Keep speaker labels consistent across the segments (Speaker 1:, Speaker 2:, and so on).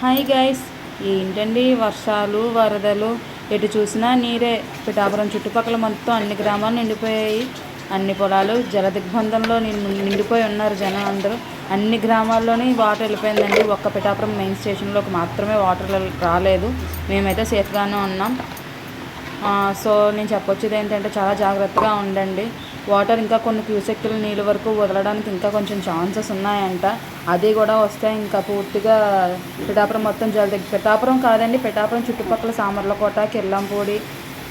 Speaker 1: Hi guys. ఏంటండి వర్షాలు వరదలు? ఎటు చూసినా నీరే. పిఠాపురం చుట్టుపక్కల మొత్తం అన్ని గ్రామాలు నిండిపోయాయి. అన్ని పొలాలు జల దిగ్బంధంలో నిండిపోయి ఉన్నారు జనం అందరూ. అన్ని గ్రామాల్లోని వాటర్ వెళ్ళిపోయిందండి. ఒక్క పిఠాపురం మెయిన్ స్టేషన్లోకి మాత్రమే వాటర్ రాలేదు. మేమైతే సేఫ్గానే ఉన్నాం. సో నేను చెప్పొచ్చేది ఏంటంటే చాలా జాగ్రత్తగా ఉండండి. వాటర్ ఇంకా కొన్ని క్యూసెక్కుల నీళ్ళ వరకు వదలడానికి ఇంకా కొంచెం ఛాన్సెస్ ఉన్నాయంట. అది కూడా వస్తే ఇంకా పూర్తిగా పిఠాపురం మొత్తం జల దగ్గర పిఠాపురం కాదండి పిఠాపురం చుట్టుపక్కల సామర్లకోట కిల్లంపూడి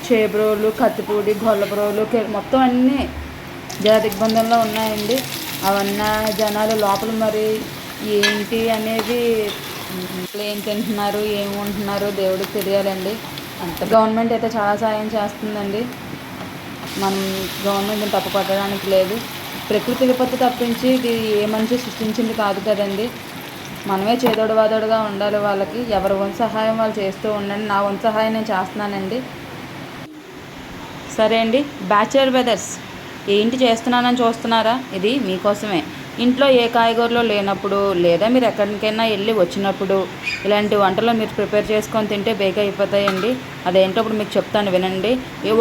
Speaker 1: చేబ్రోలు కత్తిపూడి గొల్లపురోలు మొత్తం అన్నీ జల దిగ్బంధంలో ఉన్నాయండి. అవన్నీ జనాలు లోపల మరి ఏంటి అనేది ఏం తింటున్నారు ఏం ఉంటున్నారు దేవుడికి తెలియాలండి. అంత. గవర్నమెంట్ అయితే చాలా సాయం చేస్తుందండి. మనం గవర్నమెంట్ని తప్పు పట్టడానికి లేదు. ప్రకృతి విపత్తు తప్పించి ఇది ఏ మనిషి సృష్టించింది కాదు కదండి. మనమే చేదోడు వాదోడుగా ఉండాలి వాళ్ళకి. ఎవరి వంతు సహాయం వాళ్ళు చేస్తూ ఉండండి. నా వంతు సహాయం నేను చేస్తున్నానండి. సరే అండి. బ్యాచులర్ బ్రదర్స్ ఏంటి చేస్తున్నానని చూస్తున్నారా? ఇది మీకోసమే. ఇంట్లో ఏ కాయగూరలో లేనప్పుడు లేదా మీరు ఎక్కడికైనా వెళ్ళి వచ్చినప్పుడు ఇలాంటి వంటలు మీరు ప్రిపేర్ చేసుకొని తింటే బేక్ అయిపోతాయండి. అదేంటో ఇప్పుడు మీకు చెప్తాను వినండి.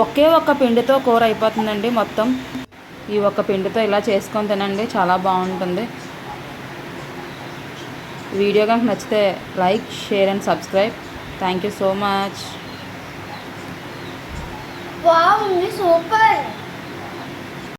Speaker 1: ఒకే ఒక్క పిండితో కూర అయిపోతుందండి మొత్తం. ఈ ఒక్క పిండితో ఇలా చేసుకొని తినండి చాలా బాగుంటుంది. వీడియో కనుక నచ్చితే like share and subscribe. Thank you so much.
Speaker 2: బాగుంది సూపర్.